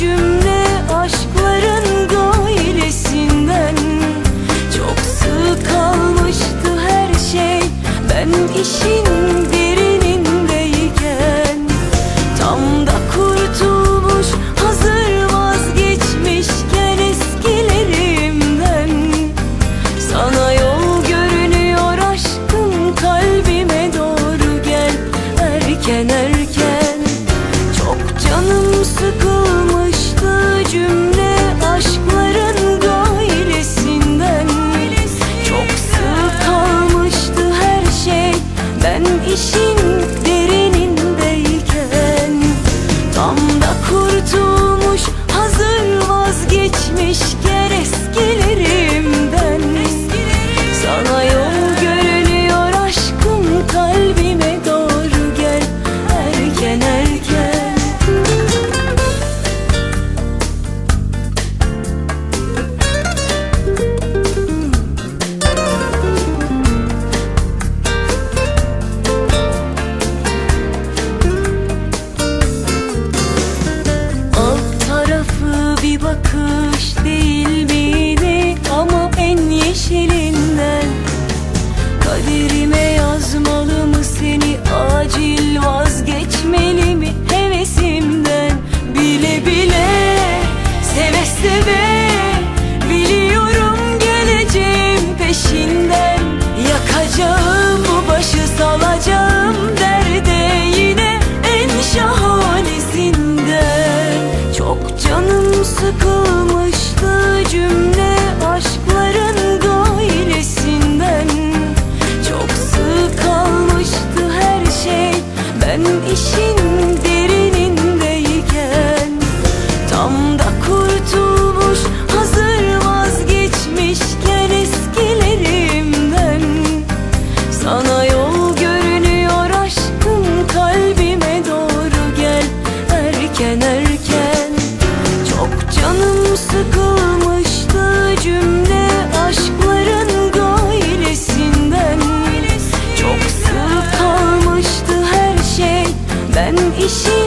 you ateşin derinindeyken Tam da kurtulmuş hazır vazgeçmişken Canım sıkılmıştı cümle aşkların doilesinden Çok sık kalmıştı her şey ben işin derinindeyken. Tam da kurtul 心。